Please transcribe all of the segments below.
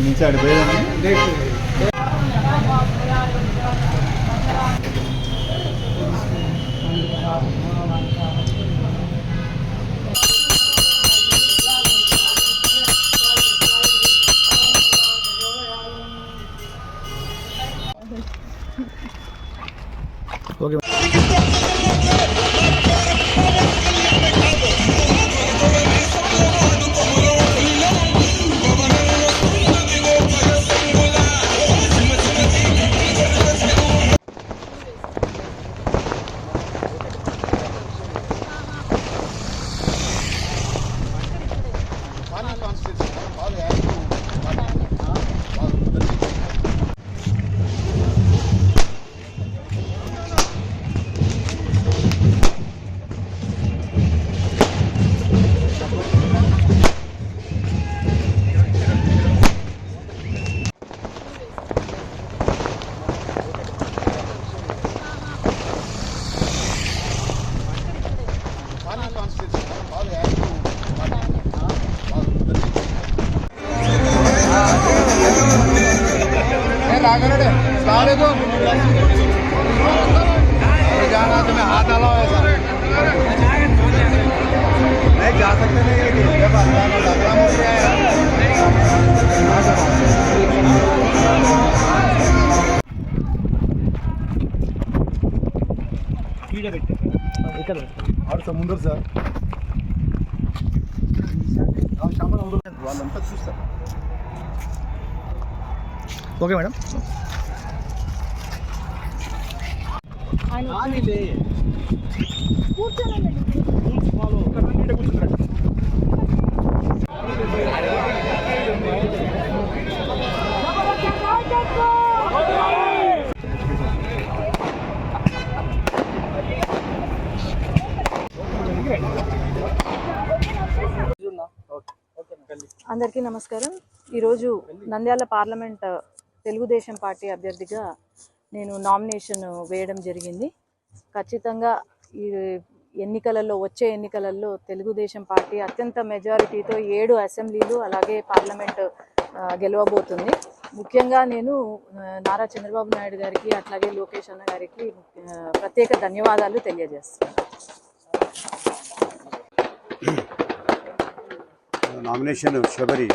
नीचे अड़बे देखो అన్న ముల్లన్న ముల్లన్న ఆ సైడ్ అయినా కొద్దిగా నుంచి ఆడిపోయేదాన్ని ఆడు సార్ ముందరు సార్ వాళ్ళంతా చూస్తారు ఓకే మేడం. అందరికీ నమస్కారం. ఈరోజు నంద్యాల పార్లమెంట్ తెలుగుదేశం పార్టీ అభ్యర్థిగా నేను నామినేషన్ వేయడం జరిగింది. ఖచ్చితంగా ఈ ఎన్నికలలో వచ్చే ఎన్నికలలో తెలుగుదేశం పార్టీ అత్యంత మెజారిటీతో ఏడు అసెంబ్లీలు అలాగే పార్లమెంట్ గెలవబోతుంది. ముఖ్యంగా నేను నారా చంద్రబాబు నాయుడు గారికి అట్లాగే లోకేష్ అన్న గారికి ప్రత్యేక ధన్యవాదాలు తెలియజేస్తున్నాను. నామినేషన్ శబరి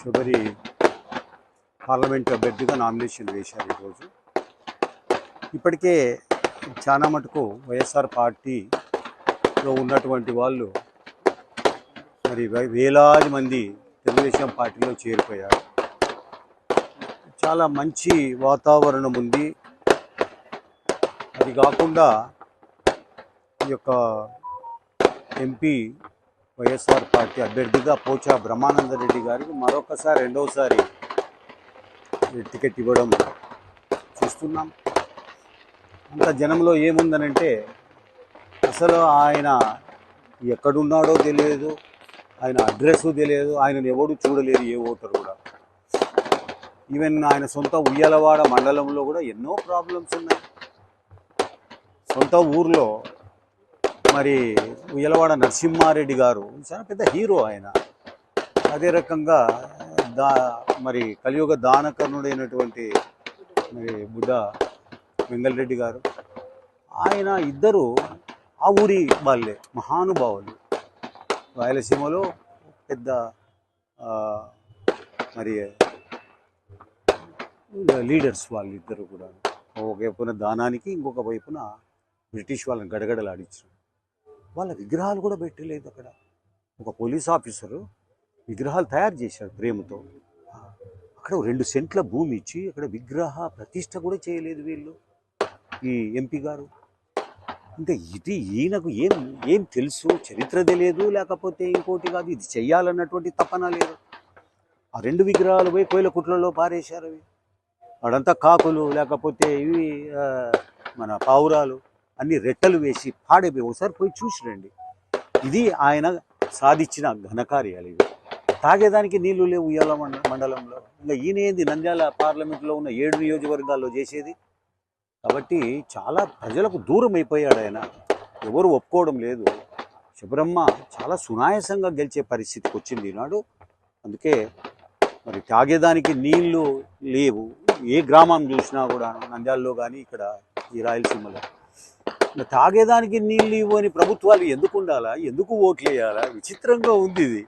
చివరి పార్లమెంట్ అభ్యర్థిగా నామినేషన్ వేశారు ఈరోజు. ఇప్పటికే చాలా మటుకు వైఎస్ఆర్ పార్టీలో ఉన్నటువంటి వాళ్ళు మరి వేలాది మంది తెలుగుదేశం పార్టీలో చేరిపోయారు. చాలా మంచి వాతావరణం ఉంది. అది కాకుండా ఈ యొక్క ఎంపీ వైఎస్ఆర్ పార్టీ అభ్యర్థిగా పోచా బ్రహ్మానందరెడ్డి గారికి మరొకసారి రెండవసారి టికెట్ ఇవ్వడం చూస్తున్నాం. అంత జనంలో ఏముందనంటే అసలు ఆయన ఎక్కడున్నాడో తెలియదు ఆయన అడ్రస్ తెలియదు ఆయనను ఎవడు చూడలేదు ఏ ఓటర్ కూడా. ఈవెన్ ఆయన సొంత ఉయ్యాలవాడ మండలంలో కూడా ఎన్నో ప్రాబ్లమ్స్ ఉన్నాయి. సొంత ఊర్లో మరి ఉయ్యలవాడ నరసింహారెడ్డి గారు చాలా పెద్ద హీరో ఆయన. అదే రకంగా దా మరి కలియుగ దానకర్ణుడైనటువంటి మరి బుడ్డ వెంగళరెడ్డి గారు. ఆయన ఇద్దరు ఆ ఊరి వాళ్ళే మహానుభావులు. రాయలసీమలో పెద్ద మరి లీడర్స్ వాళ్ళిద్దరు కూడా ఒక వైపున దానానికి ఇంకొక వైపున బ్రిటిష్ వాళ్ళని గడగడలాడించారు వాళ్ళ విగ్రహాలు కూడా పెట్టలేదు అక్కడ. ఒక పోలీస్ ఆఫీసరు విగ్రహాలు తయారు చేశాడు ప్రేమతో. అక్కడ రెండు సెంట్ల భూమి ఇచ్చి అక్కడ విగ్రహ ప్రతిష్ట కూడా చేయలేదు వీళ్ళు ఈ ఎంపీ గారు. అంటే ఇది ఈయనకు ఏం ఏం తెలుసు? చరిత్ర తెలియదు లేకపోతే ఇంకోటి కాదు. ఇది చెయ్యాలన్నటువంటి తపన లేదు. ఆ రెండు విగ్రహాలు పోయి కోయిల కుట్లలో పారేశారు అవి. అడంతా కాకులు లేకపోతే ఇవి మన పావురాలు. అన్ని రెట్టలు వేసి పాడైపోయి ఒకసారి పోయి చూసి రండి ఇది ఆయన సాధించిన ఘనకార్యాలు ఇవి. తాగేదానికి నీళ్ళు లేవు ఉయ్యాల మండలంలో. ఇంకా ఈయన ఏంది నంద్యాల పార్లమెంట్లో ఉన్న ఏడు నియోజకవర్గాల్లో చేసేది? కాబట్టి చాలా ప్రజలకు దూరం అయిపోయాడు ఆయన. ఎవరు ఒప్పుకోవడం లేదు. శుభ్రహ్మ చాలా సునాయాసంగా గెలిచే పరిస్థితికి వచ్చింది ఈనాడు. అందుకే మరి తాగేదానికి నీళ్ళు లేవు. ఏ గ్రామం చూసినా కూడా నంద్యాలలో కానీ ఇక్కడ ఈ రాయలసీమలో. తాగేదానికి నీళ్ళు ఇవ్వు అని ప్రభుత్వాలు ఎందుకు ఉండాలా? ఎందుకు ఓట్లేయాలా విచిత్రంగా ఉంది ఇది.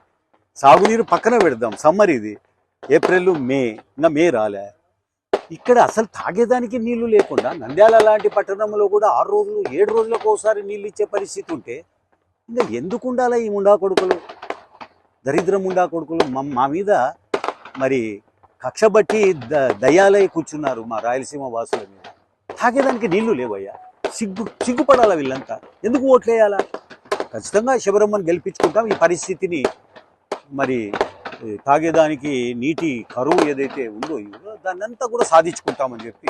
సాగునీరు పక్కన పెడదాం. సమ్మర్ ఇది. April May. ఇంకా మే రాలే. ఇక్కడ అసలు తాగేదానికి నీళ్ళు లేకుండా నంద్యాల లాంటి పట్టణంలో కూడా ఆరు రోజులు ఏడు రోజులకు ఒకసారి నీళ్ళు ఇచ్చే పరిస్థితి ఉంటే ఇంకా ఎందుకు ఉండాలా ఈ ముండా కొడుకులు? దరిద్రం ముండా కొడుకులు? మా మా మీద మరి కక్ష బట్టి ద దయాలై కూర్చున్నారు మా రాయలసీమ వాసుల మీద. తాగేదానికి నీళ్ళు లేవయ్యా. సిగ్గు సిగ్గుపడాలా వీళ్ళంతా? ఎందుకు ఓట్లేయాలా? ఖచ్చితంగా శబరమ్మని గెలిపించుకుంటాం. ఈ పరిస్థితిని మరి తాగేదానికి నీటి కరువు ఏదైతే ఉందో దాన్నంతా కూడా సాధించుకుంటామని చెప్పి